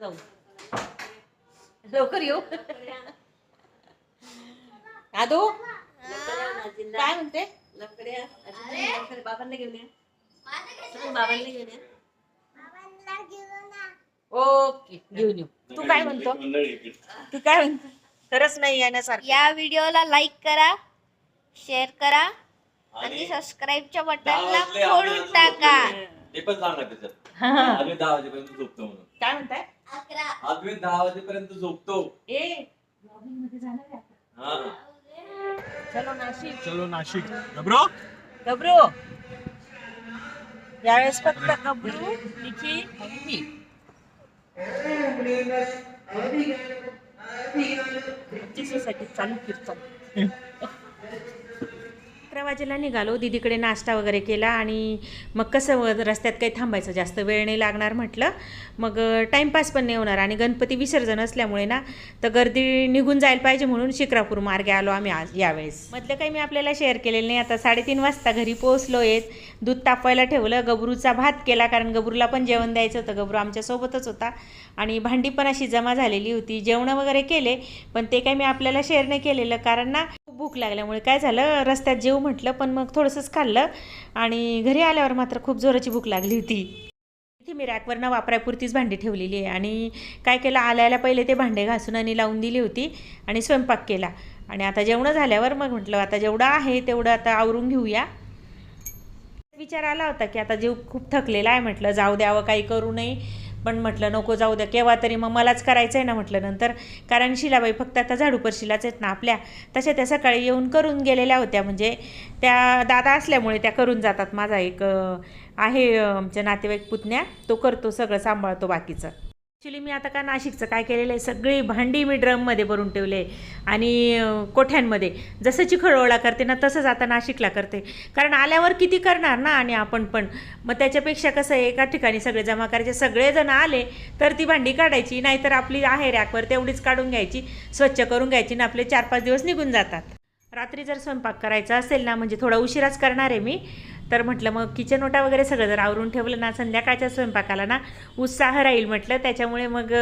जाऊ. लवकर येऊ. आदो काय म्हणते? बाबांना घेऊन या. चल, बाबांना घेऊन या. ओके घेऊन येऊ. तू काय म्हणतो? तू काय म्हणतो? खरंच नाही येण्यासारखं. या व्हिडिओला लाईक करा शेअर करा आणि सबस्क्राईबच्या बटनला फोडून टाका. ते पण सांगा त्याच्यात. हा, हा. आम्ही दहा वाजेपर्यंत झोपतो म्हणून. काय म्हणताय? अकरा. दहा वाजेपर्यंत झोपतो. ए लॉगिनमध्ये जाणार आहे आपण. हा. चलो नाशिक. चलो नाशिक. गब्रो गबरू यावेळेस फक्त गबरू निखिल आणि मी आमची सोसायटी चालू फिर अकरा वाजेला निघालो. दीदीकडे नाश्ता वगैरे केला आणि मग कसं रस्त्यात काही थांबायचं जास्त वेळ नाही लागणार म्हटलं. मग टाईमपास पण नाही होणार आणि गणपती विसर्जन असल्यामुळे ना तर गर्दी निघून जायला पाहिजे म्हणून शिक्रापूर मार्गे आलो आम्ही आज यावेळेस. मधलं काही मी आपल्याला शेअर केलेलं नाही. आता साडेतीन वाजता घरी पोहोचलो येत दूध तापवायला ठेवलं. गबरूचा भात केला कारण गबरूला पण जेवण द्यायचं होतं. गबरू आमच्यासोबतच होता. आणि भांडी पण अशी जमा झालेली होती. जेवणं वगैरे केले पण ते काही मी आपल्याला शेअर नाही केलेलं. कारण ना भूक लागल्यामुळे काय झालं रस्त्यात जेऊ म्हटलं पण मग थोडंसंच खाल्लं आणि घरी आल्यावर मात्र खूप जोराची भूक लागली होती. इथे मी रॅकवरनं वापरायपुरतीच भांडी ठेवलेली आहे आणि काय केलं आल्याला पहिले ते भांडे घासून आणि लावून दिली होती आणि स्वयंपाक केला. आणि आता जेवणं झाल्यावर मग म्हटलं आता जेवढं आहे तेवढं आता आवरून घेऊया. विचार आला होता की आता जीव खूप थकलेला आहे म्हटलं जाऊ द्यावं काही करू नये. पण म्हटलं नको जाऊ द्या. केव्हा तरी मग मलाच करायचं आहे ना म्हटलं नंतर. कारण शिलाबाई फक्त आता झाडूपरशीलाच आहेत ना आपल्या. तशा त्या सकाळी येऊन करून गेलेल्या होत्या. म्हणजे त्या दादा असल्यामुळे त्या करून जातात. माझा एक आहे आमच्या नातेवाईक पुतण्या. तो करतो सगळं सांभाळतो बाकीचं. ॲक्च्युली मी आता का नाशिकचं काय केलेलं आहे? सगळी भांडी मी ड्रममध्ये भरून ठेवले आणि कोठ्यांमध्ये. जसं चिखळोळा करते ना तसंच आता नाशिकला करते. कारण आल्यावर किती करणार ना आणि आपण पण. मग त्याच्यापेक्षा कसं आहे एका ठिकाणी सगळे जमा करायचे सगळेजण आले तर ती भांडी काढायची नाहीतर आपली आहे रॅकवर तेवढीच काढून घ्यायची स्वच्छ करून घ्यायची आणि आपले चार पाच दिवस निघून जातात. रात्री जर स्वयंपाक करायचा असेल ना म्हणजे थोडा उशिराच करणार आहे मी. तर म्हटलं मग किचन ओटा वगैरे सगळं जर आवरून ठेवलं ना संध्याकाळच्या स्वयंपाकाला ना उत्साह राहील म्हटलं. त्याच्यामुळे मग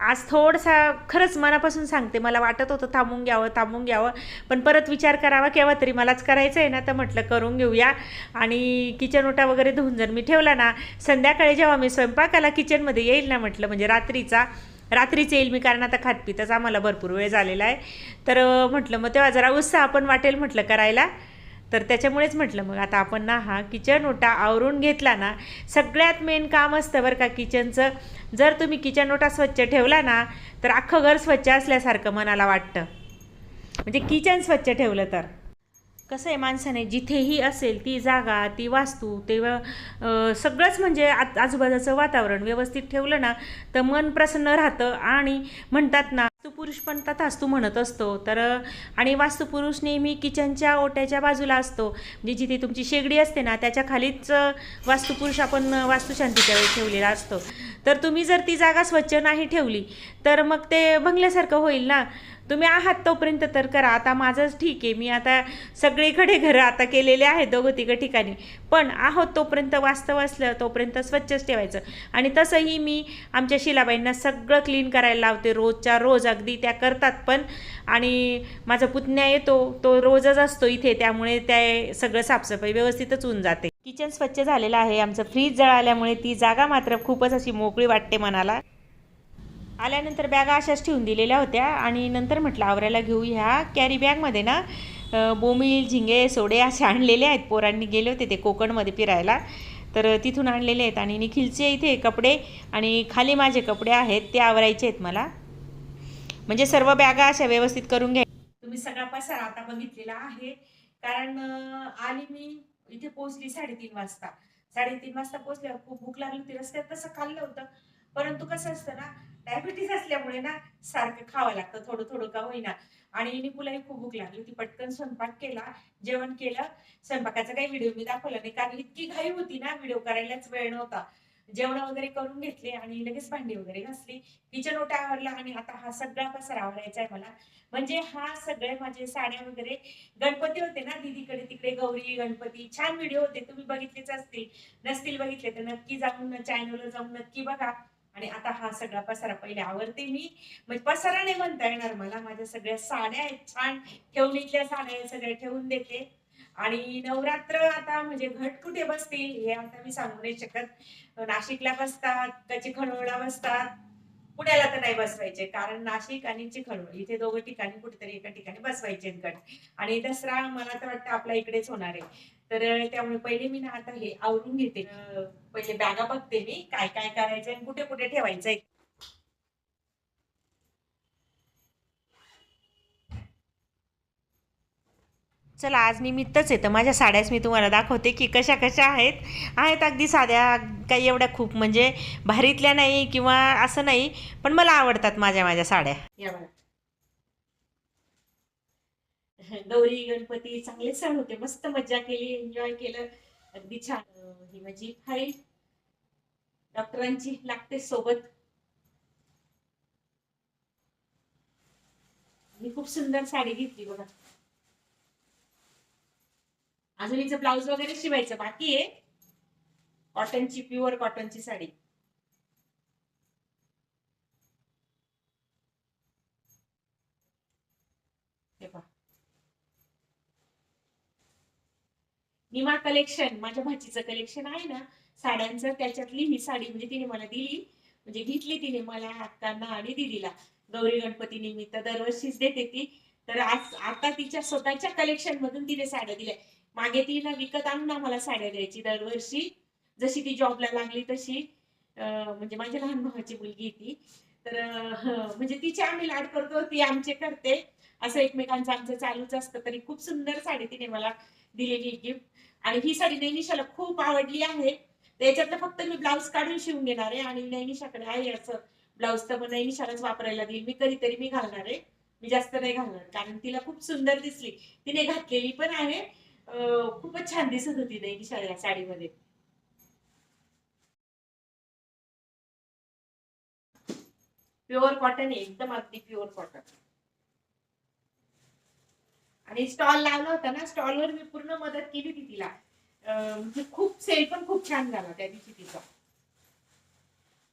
आज थोडसा खरंच मनापासून सांगते. मला वाटत होतं थांबून घ्यावं थांबून घ्यावं. पण परत विचार करावा केव्हा तरी. मलाच करायचं आहे ना तर म्हटलं करून घेऊया. आणि किचन ओटा वगैरे धुवून जर मी ठेवला ना संध्याकाळी जेव्हा मी स्वयंपाकाला किचनमध्ये येईल ना म्हटलं म्हणजे रात्रीचा रात्रीच येईल मी कारण आता खातपितच आम्हाला भरपूर वेळ झालेला आहे. तर म्हटलं मग तेव्हा जरा उत्साह पण वाटेल म्हटलं करायला. तर त्याच्यामुळेच म्हटलं मग आता आपण ना हा किचन ओटा आवरून घेतला ना सगळ्यात मेन काम असतं बरं का किचनचं जर तुम्ही किचन ओटा स्वच्छ ठेवला ना तर अख्खं घर स्वच्छ असल्यासारखं मनाला वाटतं. म्हणजे किचन स्वच्छ ठेवलं तर. कसं आहे माणसाने जिथेही असेल ती जागा ती वास्तू तेव्हा सगळंच म्हणजे आ आजूबाजूचं वातावरण व्यवस्थित ठेवलं ना तर मन प्रसन्न राहतं आणि म्हणतात ना वास्तुपुरुष पण तथास्तू म्हणत असतो. तर आणि वास्तुपुरुष नेहमी किचनच्या ओट्याच्या बाजूला असतो. म्हणजे जिथे तुमची शेगडी असते ना त्याच्या खालीच वास्तुपुरुष आपण वास्तुशांतीच्या वेळी ठेवलेला असतो. तर तुम्ही जर ती जागा स्वच्छ नाही ठेवली तर मग ते भंगल्यासारखं होईल ना? तुम्ही आहात तोपर्यंत तर करा. आता माझंच ठीक आहे. मी आता सगळीकडे घरं आता केलेले आहेत दोघं तिघं ठिकाणी. पण आहोत तोपर्यंत वास्तव असलं तोपर्यंत स्वच्छच ठेवायचं. आणि तसंही मी आमच्या शिलाबाईंना सगळं क्लीन करायला लावते. रोजच्या रोज अगदी त्या करतात पण. आणि माझा पुतण्या येतो तो रोजच असतो इथे. त्यामुळे त्या सगळं साफसफाई व्यवस्थितच होऊन जाते. किचन स्वच्छ झालेलं आहे. आमचं फ्रीज जळाल्यामुळे ती जागा मात्र खूपच अशी मोकळी वाटते मनाला. आल्यानंतर बॅगा अशाच ठेवून दिलेल्या होत्या. आणि नंतर म्हटलं आवरायला घेऊ ह्या कॅरी बॅगमध्ये ना बोमील झिंगे सोडे असे आणलेले आहेत. पोरांनी गेले होते ते कोकणमध्ये फिरायला. तर तिथून आणलेले आहेत. आणि निखिलचे इथे कपडे आणि खाली माझे कपडे आहेत ते आवरायचे आहेत मला. म्हणजे सर्व बॅगा अशा व्यवस्थित करून घ्या. तुम्ही सगळा पसार आता बघितलेला आहे. कारण आली मी इथे पोहोचली साडेतीन वाजता. साडेतीन वाजता पोहोचल्यावर खूप भूक लागली होती. रस्त्यात तसं खाल्लं होतं. परंतु कसं असतं ना डायबिटीस असल्यामुळे ना सारखं खावं लागतं थोडं थोडं का होईना. आणि निपुलाही खूप भूक लागली होती. पटकन स्वयंपाक केला जेवण केलं. स्वयंपाकाचा काही व्हिडिओ मी दाखवला नाही कारण इतकी घाई होती ना व्हिडिओ करायलाच वेळ नव्हता. जेवण वगैरे करून घेतले आणि लगेच भांडी वगैरे घासली. किचन ओटा आवरला आणि आता हा सगळा पसारा आवरायचा आहे मला. म्हणजे हा सगळे माझे साड्या वगैरे गणपती होते ना दीदीकडे तिकडे गौरी गणपती छान व्हिडिओ होते. तुम्ही बघितलेच असतील. नसतील बघितले तर नक्की जाऊन चॅनलवर जाऊन नक्की बघा. आणि आता हा सगळा पसारा पहिले आवडते मी. म्हणजे पसारा नाही म्हणता येणार मला. माझ्या सगळ्या साड्या आहेत. छान ठेवणीतल्या साड्या आहेत सगळ्या ठेवून देते. आणि नवरात्र आता म्हणजे घट कुठे बसतील हे आता मी सांगू नाही शकत. नाशिकला बसतात त्याची चिखलवडा बसतात. पुण्याला तर नाही बसवायचे. कारण नाशिक आणि चिखलवड इथे दोघं ठिकाणी कुठेतरी एका ठिकाणी बसवायचे गट आणि दसरा मला तर वाटतं आपल्या इकडेच होणार आहे. तर त्यामुळे पहिले मी ना आता हे आवरून घेते. पहिले बॅगा बघते मी काय काय करायचंय आणि कुठे कुठे ठेवायचंय चला आज निमित्तच आहे तर माझ्या साड्याच मी तुम्हाला दाखवते की कशा कशा आहेत. आहेत अगदी साध्या काही एवढ्या खूप म्हणजे भारीतल्या नाही किंवा असं नाही पण मला आवडतात माझ्या माझ्या साड्या. गौरी गणपती चांगले सण होते. मस्त मज्जा केली एन्जॉय केलं. अगदी छान ही माझी फाईल. डॉक्टरांची लागते सोबत. मी खूप सुंदर साडी घेतली बघा. अजून हिचं ब्लाऊज वगैरे शिवायचं बाकी आहे. कॉटनची प्युअर कॉटनची साडी. हे निमा कलेक्शन माझ्या भाचीचं कलेक्शन आहे ना साड्यांचं त्याच्यातली ही साडी म्हणजे तिने मला दिली. म्हणजे घेतली तिने मला अक्कांना आणि दिदीला. गौरी गणपती निमित्त दरवर्षीच देते ती. तर आज आता तिच्या स्वतःच्या कलेक्शन मधून तिने साड्या दिल्या. मागे तिला विकत आणून आम्हाला साड्या द्यायची दरवर्षी. जशी ती जॉबला लागली तशी. म्हणजे माझ्या लहान भावाची मुलगी ती. तर म्हणजे तिचे आम्ही लाड करतो ती आमचे करते. असं एकमेकांचं आमचं चालूच असतं. तरी खूप सुंदर साडी तिने मला दिलेली गिफ्ट आणि ही साडी नैनिशाला खूप आवडली आहे. त्याच्यातलं फक्त मी ब्लाऊज काढून शिवून घेणार आहे. आणि नैनिशाकडे आहे असं ब्लाऊज तर मग नैनिशालाच वापरायला देईल. मी कधीतरी मी घालणार आहे. मी जास्त नाही घालणार. कारण तिला खूप सुंदर दिसली. तिने घातलेली पण आहे. खूपच छान दिसत होती दैनी शाळा साडीमध्ये प्युअर कॉटन आहे एकदम अगदी प्युअर कॉटन आणि स्टॉल लावला होता ना स्टॉलवर मी पूर्ण मदत केली होती तिला. म्हणजे खूप सेल पण खूप छान झाला त्या दिवशी तिचा.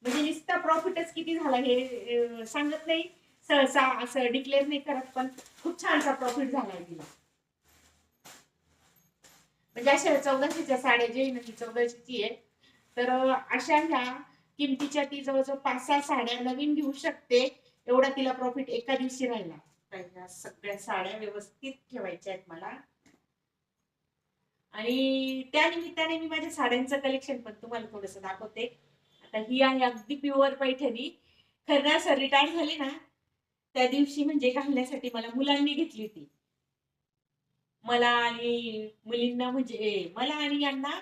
म्हणजे नुसता प्रॉफिटच किती झाला हे सांगत नाही. सहसा असं डिक्लेअर नाही करत पण खूप छानसा प्रॉफिट झालाय तिला. म्हणजे अशा चौदाशेच्या साड्या जे आहे ना ती चौदाशेची आहे. तर अशा ह्या किमतीच्या ती जवळजवळ पाच सहा साड्या नवीन घेऊ शकते. एवढा तिला प्रॉफिट एका दिवशी राहिला. ह्या सगळ्या साड्या व्यवस्थित ठेवायच्या आहेत मला. आणि त्या निमित्ताने मी माझ्या साड्यांचं कलेक्शन पण तुम्हाला थोडस दाखवते. आता ही आहे अगदी प्युअर पैठणी. खरं असं रिटायर झाली ना त्या दिवशी म्हणजे घालण्यासाठी मला मुलांनी घेतली होती. मला आणि मुलींना म्हणजे मला आणि यांना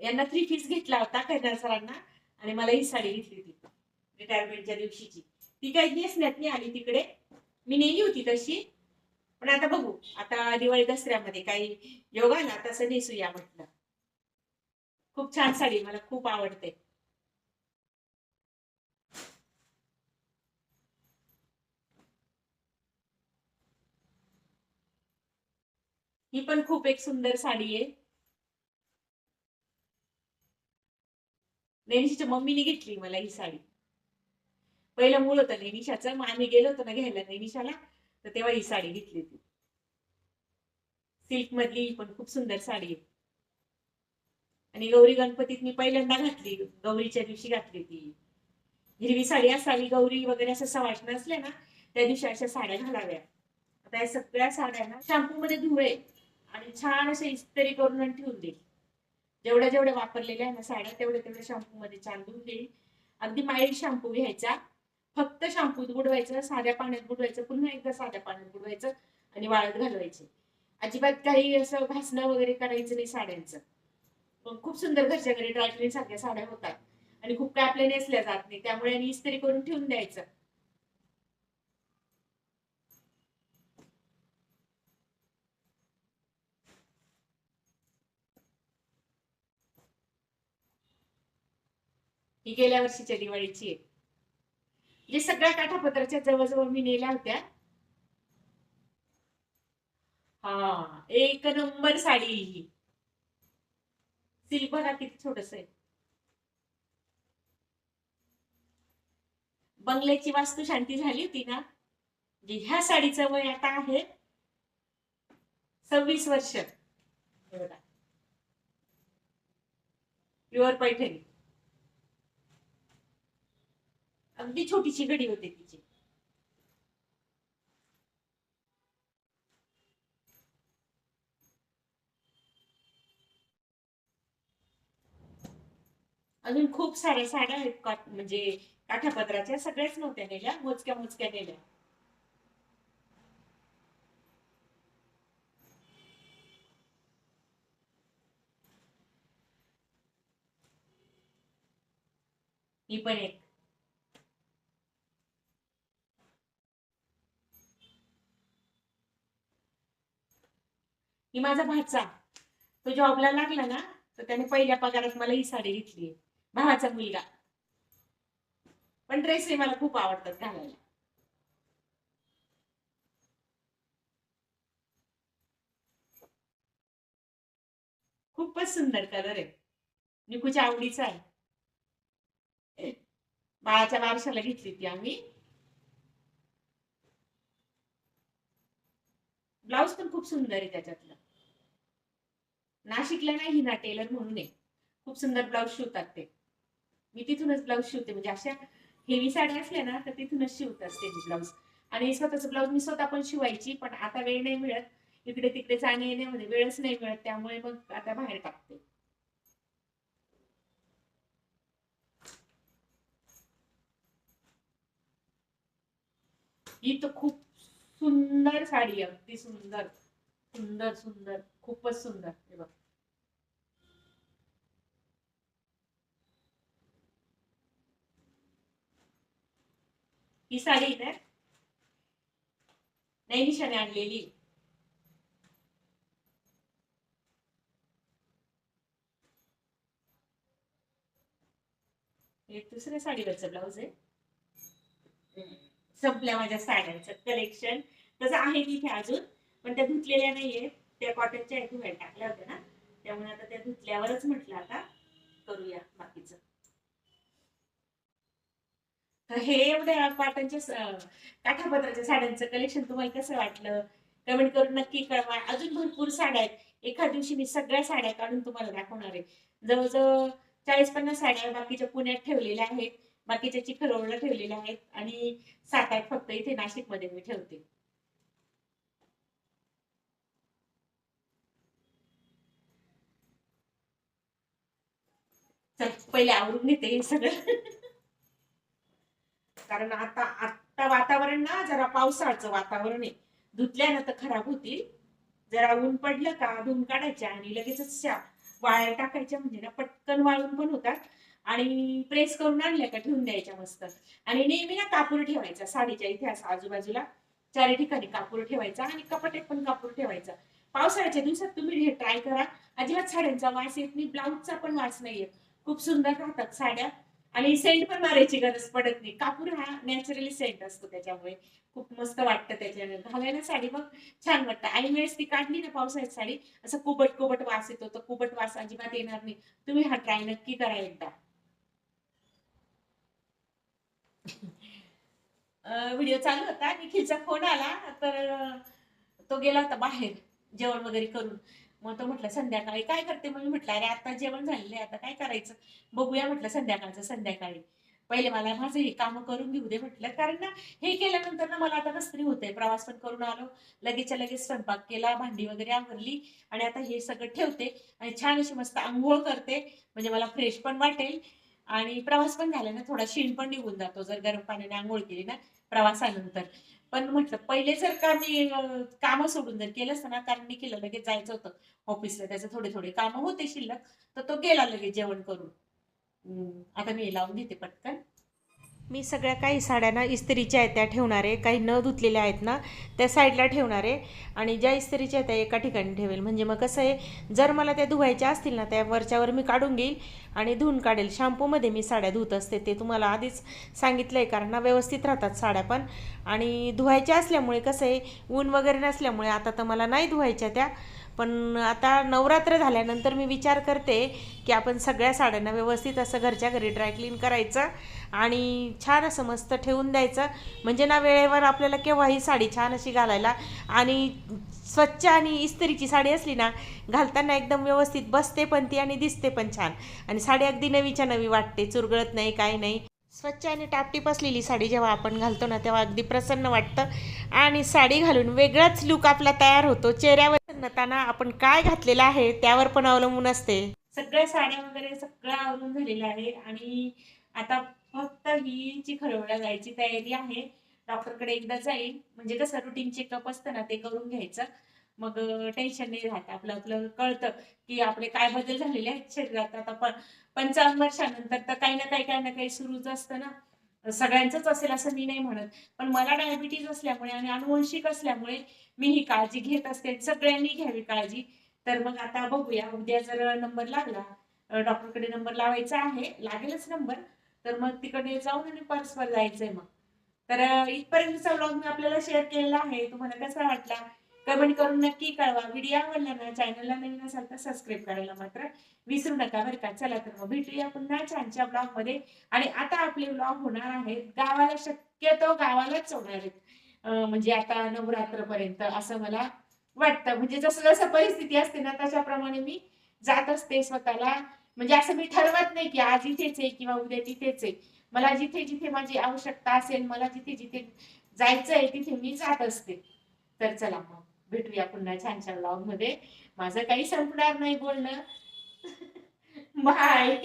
यांना थ्री पीस घेतला होता खैरनार सरांना आणि मला ही साडी घेतली होती रिटायरमेंटच्या दिवशीची. ती काही नेसण्यात नाही आली तिकडे. मी नेली होती तशी. पण आता बघू आता दिवाळी दसऱ्यामध्ये काही योगा ना तसं नेसूया म्हटलं. खूप छान साडी मला खूप आवडते. ही पण खूप एक सुंदर साडी आहे. नैनिशाच्या मम्मीने घेतली मला ही साडी. पहिलं मूळ होतं नैनिशाचं मग आम्ही गेलो होतो ना घ्यायला नैनिशाला तर तेव्हा ही साडी घेतली होती. सिल्क मधली ही पण खूप सुंदर साडी आहे. आणि गौरी गणपतीत मी पहिल्यांदा घातली गौरीच्या दिवशी घातली ती हिरवी साडी असावी गौरी वगैरे असं सवाश असले ना त्या दिवशी अशा साड्या घालाव्या. आता या सगळ्या साड्या ना शॅम्पू मध्ये धुळे आणि छान असे इस्त्री करून आणि ठेवून देईल. जेवढ्या जेवढ्या वापरलेल्या आहे ना साड्या तेवढ्या तेवढ्या शॅम्पू मध्ये चांदून देईल. अगदी माइल्ड शॅम्पू घ्यायचा. फक्त शॅम्पूत बुडवायचं साध्या पाण्यात बुडवायचं पुन्हा एकदा साध्या पाण्यात बुडवायचं आणि वाळत घालवायचे. अजिबात काही असं घासणं वगैरे करायचं नाही साड्यांचं. पण खूप सुंदर घरच्या घरी ड्रायक्लीन सारख्या साड्या होतात. आणि खूप काय आपल्या नेसल्या जात नाही. त्यामुळे आणि इस्त्री करून ठेवून द्यायचं. ही गेल्या वर्षीच्या दिवाळीची आहे. जे सगळ्या काठापत्राच्या जवळजवळ मी नेल्या होत्या. हा एक नंबर साडी ही. सिल्क बघा किती छोटस आहे. बंगल्याची वास्तू शांती झाली होती ना? म्हणजे ह्या साडीचं वय आता आहे सव्वीस वर्ष. एवढा. प्युअर पैठणी. अगदी छोटीशी घडी होते तिची. अजून खूप साऱ्या साड्या आहेत म्हणजे काठापत्राच्या सगळ्याच नव्हत्या नेल्या मोजक्या मोजक्या नेल्या. ही पण एक. ही माझा भाचा तो जॉबला लागला ना तर त्याने पहिल्या पगारात मला ही साडी घेतली भावाचा मुलगा. पण ड्रेस हे मला खूप आवडतात घालायला. खूपच सुंदर कलर आहे. निकूच्या आवडीचा आहे. बाळाच्या वारशाला घेतली ती आम्ही. ब्लाऊज पण खूप सुंदर आहे त्याच्यातलं. नाशिकला नाही हिना टेलर म्हणून आहे. खूप सुंदर ब्लाऊज शिवतात ते. मी तिथूनच ब्लाऊज शिवते. म्हणजे अशा हेवी साड्या असल्या ना तर तिथूनच शिवत असते मी ब्लाऊज आणि स्वतःचं ब्लाऊज मी स्वतः पण शिवायची पण आता वेळ नाही मिळत. इकडे तिकडे जाणे येण्यामध्ये वेळच नाही मिळत. त्यामुळे मग आता बाहेर टाकते. ही तर खूप सुंदर साडी आहे. अगदी सुंदर. सुंदर सुंदर खूपच सुंदर. हे बघ. ही साडी ना नैनिशाने आणलेली. दुसऱ्या साडीवरचं ब्लाऊज आहे. संपल्या माझ्या साड्यांचं कलेक्शन तसं आहे तिथे अजून. पण त्या धुतलेल्या नाहीये. त्या कॉटनच्या एक धुवायला टाकल्या होत्या ना. त्यामुळे आता त्या धुतल्यावरच म्हटलं आता करूया बाकीचं. तर हे एवढ्या कॉटनच्या काठापत्राच्या साड्यांचं कलेक्शन तुम्हाला कसं वाटलं? कमेंट करून नक्की कळवा. अजून भरपूर साड्या आहेत. एका दिवशी मी सगळ्या साड्या काढून तुम्हाला दाखवणार आहे. जवळजवळ चाळीस पन्नास साड्या बाकीच्या पुण्यात ठेवलेल्या आहेत. बाकीच्या चिखलरोडला ठेवलेल्या आहेत. आणि सात आठ फक्त इथे नाशिकमध्ये मी ठेवते. चल पहिले आवरून घेते हे सगळं. कारण आता आता वातावरण ना जरा पावसाळ्याचं वातावरण आहे. धुतल्या ना तर खराब होतील. जरा ऊन पडलं का धुवून काढायच्या आणि लगेचच वाळ्या टाकायच्या म्हणजे ना पटकन वाळून पण होतात. आणि प्रेस करून आणल्या का ठेवून द्यायच्या मस्त. आणि नेहमी ना कापूर ठेवायचा साडीच्या इथे असं आजूबाजूला. चारी ठिकाणी कापूर ठेवायचा आणि कपाट्यात पण कापूर ठेवायचा. पावसाळ्याच्या दिवसात तुम्ही हे ट्राय करा. अजिबात साड्यांचा वास येत नाही ब्लाऊजचा पण वास नाही येत खूप सुंदर राहतात साड्या. आणि सेंट पण मारायची गरज पडत नाही. कापूर हा नॅचरली सेंट असतो त्याच्यामुळे. खूप मस्त वाटतं त्याच्याने. घालायला साडी मग छान वाटतं. आणि वेळेस ती काढली ना पावसाळ्यात साडी असं कुबट कुबट वास येतो. तर कुबट वास अजिबात येणार नाही. तुम्ही हा ट्राय नक्की करा एकदा. व्हिडिओ चालू होता. निखिलचा फोन आला. तर तो गेला होता बाहेर. जेवण वगैरे करून. मग तो म्हटलं संध्याकाळी काय करते मग मी म्हटलं अरे आता जेवण झालेलं आहे आता काय करायचं? बघूया म्हटलं संध्याकाळचं संध्याकाळी. पहिले मला माझं हे काम करून घेऊ दे म्हटलं कारण ना हे केल्यानंतर ना मला आता कसतरी होते प्रवास पण करून आलो लगेचच्या लगेच स्वयंपाक केला भांडी वगैरे आवरली आणि आता हे सगळं ठेवते आणि छान अशी मस्त आंघोळ करते म्हणजे मला फ्रेश पण वाटेल आणि प्रवास पण झाला ना थोडा शीण पण निघून जातो जर गरम पाण्याने आंघोळ केली ना प्रवासानंतर. पण म्हटलं पहिले जर का मी काम कामं सोडून जर केलं असतं ना कारण निखिलला लगेच जायचं होतं ऑफिसला त्याचे थोडे थोडे कामं होते शिल्लक तर तो गेला लगेच जेवण करून. आता मी लावून घेते पटकन. मी सगळ्या काही साड्या ना इस्त्रीच्या आहेत त्या ठेवणार आहे काही न धुतलेल्या आहेत ना त्या साईडला ठेवणार आहे आणि ज्या इस्त्रीच्या आहेत त्या एका ठिकाणी ठेवेल. म्हणजे मग कसं आहे जर मला त्या धुवायच्या असतील ना त्या वरच्यावर मी काढून घेईल आणि धुवून काढेल. शॅम्पूमध्ये मी साड्या धुत असते ते तुम्हाला आधीच सांगितलं आहे कारण ना व्यवस्थित राहतात साड्या पण. आणि धुवायच्या असल्यामुळे कसं आहे ऊन वगैरे नसल्यामुळे आता तर मला नाही धुवायच्या त्या. पण आता नवरात्र झाल्यानंतर मी विचार करते की आपण सगळ्या साड्यांना व्यवस्थित असं घरच्या घरी ड्रायक्लीन करायचं आणि छान असं मस्त ठेवून द्यायचं. म्हणजे ना वेळेवर आपल्याला केव्हाही साडी छान अशी घालायला आणि स्वच्छ आणि इस्त्रीची साडी असली ना घालताना एकदम व्यवस्थित बसते पण ती आणि दिसते पण छान. आणि साडी अगदी नवीच्या नवी वाटते चुरगळत नाही काही नाही. स्वच्छ आणि टापटीप असलेली साडी जेव्हा आपण घालतो ना तेव्हा अगदी प्रसन्न वाटतं. आणि साडी घालून वेगळाच लुक आपला तयार होतो. चेहऱ्यावर नताना आपण काय घातलेलं आहे त्यावर पण अवलंबून असते. सगळ्या साड्या वगैरे सगळं आवरून झालेलं आहे. आणि आता फक्त ही चिखलवडा जायची तयारी आहे डॉक्टरकडे एकदा जाईल. म्हणजे कसं रुटीन चेकअप असतं ना ते करून घ्यायचं. मग टेन्शन नाही राहत. आपलं आपलं कळतं की आपले काय बदल झालेले आहेत शरीरात. आता पण पंचावन्न वर्षानंतर तर काही ना काही काही ना काही सुरूच असतं ना. सगळ्यांचंच असेल असं मी नाही म्हणत. पण मला डायबिटीज असल्यामुळे आणि अनुवंशिक असल्यामुळे मी ही काळजी घेत असते सगळ्यांनी घ्यावी काळजी. तर मग आता बघूया. उद्या जर नंबर लागला डॉक्टरकडे नंबर लावायचा आहे लागेलच नंबर तर मग तिकडे जाऊन आणि पर्सवर जायचंय मग. तर इथपर्यंतचा व्लॉग मी आपल्याला शेअर केलेला आहे. तुम्हाला कसा वाटला? कमेंट करून नक्की कळवा. व्हिडिओ आवडला ना चॅनलला नवीन असाल तर सबस्क्राईब करायला मात्र विसरू नका बरं का. चला तर मग भेटूया पुन्हा छानच्या ब्लॉगमध्ये आणि आता आपले ब्लॉग होणार आहेत गावाला शक्यतो गावालाच होणार आहेत. म्हणजे आता नवरात्रपर्यंत असं मला वाटतं. म्हणजे जसं जसं परिस्थिती असते ना तशाप्रमाणे मी जात असते स्वतःला. म्हणजे असं मी ठरवत नाही की आज इथेच आहे किंवा उद्या तिथेच आहे. मला जिथे जिथे माझी आवश्यकता असेल मला जिथे जिथे जायचं आहे तिथे मी जात असते. तर चला मग. भेटूया पुन्हा छान छान ब्लॉगमध्ये. माझं काही संपणार नाही बोलणं. बाय